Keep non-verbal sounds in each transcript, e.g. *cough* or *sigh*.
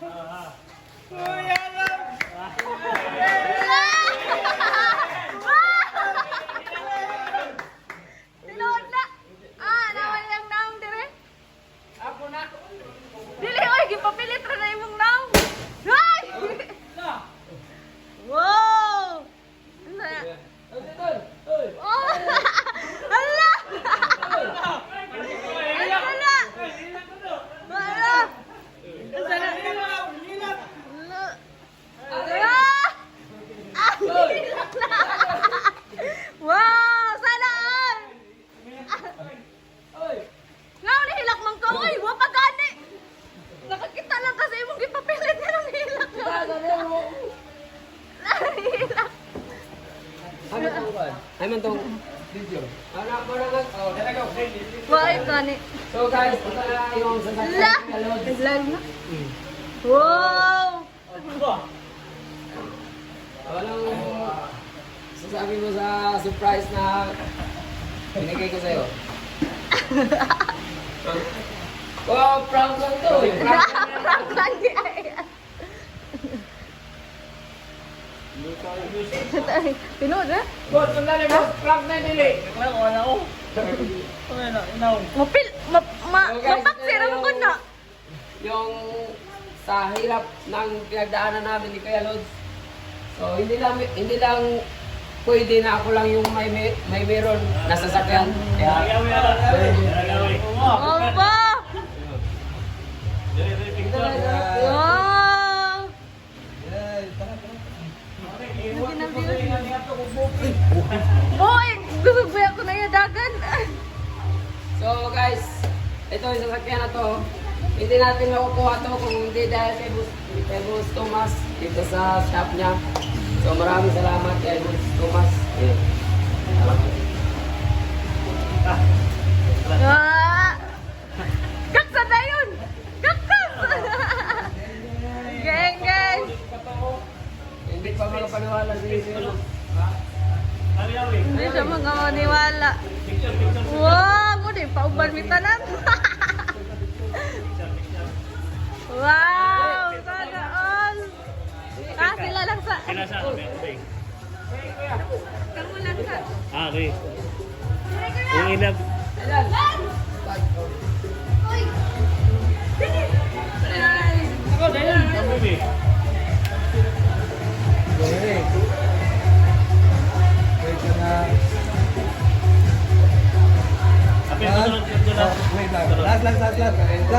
હા Ay man tong video. Ano mo na mag oh, dala go. Why gani? So guys, ito na yung sasakyan La! Live na? Wow! Anong sasabi mo sa surprise na binigay ko sa'yo? *laughs* wow, prank lang to. *laughs* Prank lang yan. Tinood eh? Boss, sandali boss. Prank na dili. Mapil, ma, ma, mapaksira mo ko na. Yung sa hirap ng pinagdaanan namin ni Kuya Lods. So, hindi lang, hindi lang pwede na ako lang yung may, may, may meron na sasakyan. Kaya, Opo! ito na ito. Wow! Boy! Gugugboy na yung dagan. So guys, ito yung sasakyan na to. Hindi natin makukuha to kung hindi dahil kay Boss Thomas dito sa shop niya. So maraming salamat kay Boss Thomas. Eh, Hindi pa makapaniwala sa inyo. Hindi siya mga maniwala. Wow! Mo din, pauban mi tanan. *laughs* wow! Sana all! Ah, sila lang sa... Kami, okay. Kamu lang sa... Ah, okay. Yung inab, Ayan. kami eh. Kapit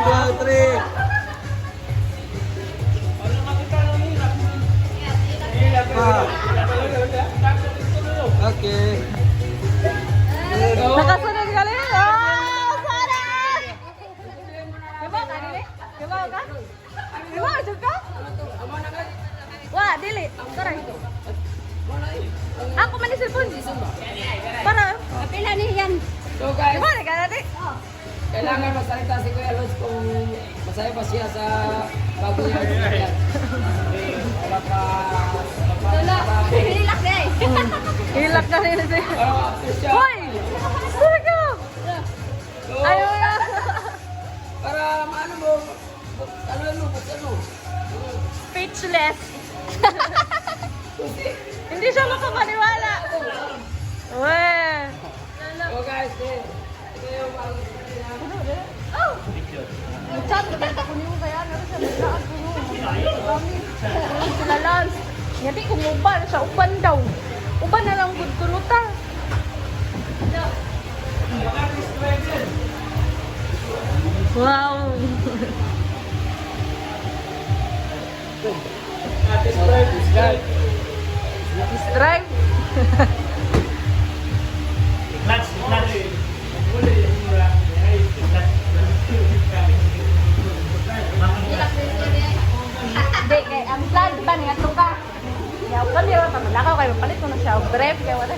Ready, one, two, three. Ah. Okay. Nakasunod ka rin? Oh! Sana! Diba ka, dili? Diba ka? Diba, asok ka? Wah, dili. Tara. Ako man ni cellphone. Para. Kapila ni yan. So guys, Diba, na ka natin? Kailangan magsalita si Kuya Luz kung masaya pa siya sa bago niya sasakyan. Wala pa... Wala pa... Hilak na eh. Hilak na rin siya. Hoy! Talaga! Ayaw na. para maano mo, ano mo, ano? Speechless. Hindi siya makapaniwala. Weh. So guys, eh, ito yung Oh! Chat, nagkita ko niyo kaya ano siya naglaan ko. Kami. Sila Lance. Ngati kung uban sa uban daw. Uban na lang gud kuluta. Wow. Strive. Clutch, clutch. Kay ang